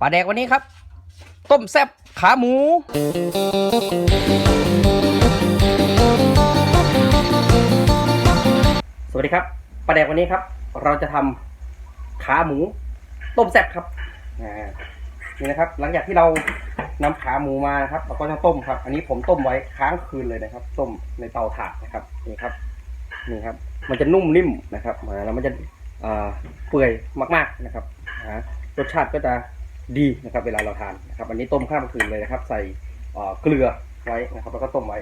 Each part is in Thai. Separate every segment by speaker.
Speaker 1: ปลาแดกวันนี้ครับ ต้มแซ่บขาหมู สวัสดีครับปลาแดกวันนี้ครับ เราจะทำขาหมู ต้มแซ่บครับนี่นะครับ หลังจากที่เรานำขาหมูมานะครับ เราก็จะต้มครับ อันนี้ผมต้มไว้ค้างคืนเลยนะครับ ต้มในเตาถ่านนะครับนี่ครับนี่ครับ มันจะนุ่มนิ่มนะครับแล้วมันจะเปื่อยมาก ๆนะครับรสชาติก็จะ ดีนะครับเวลาเราทานนะครับอันนี้ต้มข้ามคืนเลยนะครับ ใส่เกลือไว้นะครับ แล้วก็ต้มไว้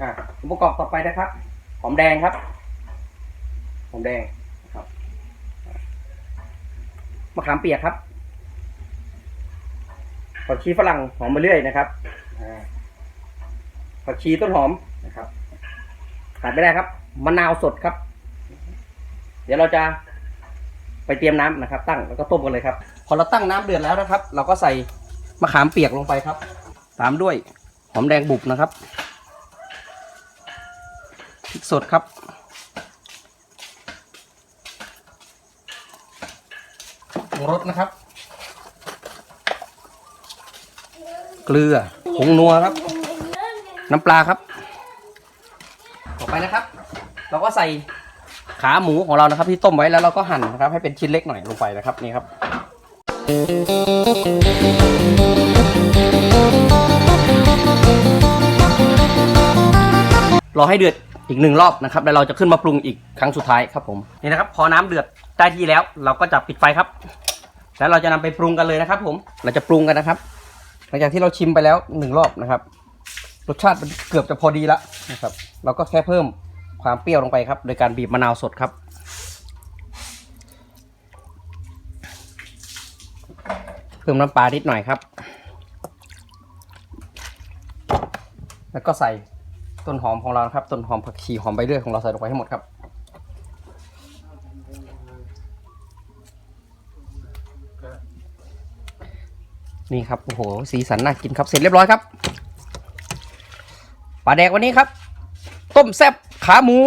Speaker 1: อ่าองค์ประกอบต่อไปนะครับ หอมแดงครับ หอมแดงนะครับมะขามเปียกครับผักชีฝรั่งหอมมาเรื่อยนะครับผักชีต้นหอมนะครับขาดไม่ได้ครับมะนาวสดครับ เดี๋ยวเราจะ ไปเตรียมน้ำนะครับ ตั้งแล้วก็ต้มกันเลยครับ พอเราตั้งน้ำเดือดแล้วนะครับ เราก็ใส่มะขามเปียกลงไปครับ ตามด้วยหอมแดงบุบนะครับพริกสดครับปรุงรสนะครับ เกลือผงนัวครับ น้ำปลาครับ ต่อไปนะครับ เราก็ใส่ ขาหมูของเรานะครับที่ต้มไว้แล้วเราก็หั่นนะครับ ให้เป็นชิ้นเล็กหน่อยลงไปนะครับนี่ครับ รอให้เดือดอีกหนึ่งรอบนะครับแล้วเราจะขึ้นมาปรุงอีกครั้งสุดท้ายครับผมนี่นะครับ พอน้ำเดือดได้ที่แล้ว เราก็จะปิดไฟครับ แล้วเราจะนำไปปรุงกันเลยนะครับ ผม เราจะปรุงกันนะครับหลังจากที่เราชิมไปแล้วหนึ่งรอบนะครับ รสชาติเกือบจะพอดีแล้วนะครับ เราก็แค่เพิ่ม ความเปรี้ยวลงไปครับ โดยการบีบมะนาวสดครับ เพิ่มน้ำปลานิดหน่อยครับ แล้วก็ใส่ต้นหอมของเรานะครับ ต้นหอมผักชีหอมใบเลื่อยของเราใส่ลงไปให้หมดครับนี่ครับโอ้โหสีสันน่ากินครับเสร็จเรียบร้อยครับปลาแดกวันนี้ครับ ต้มแซ่บขาหมู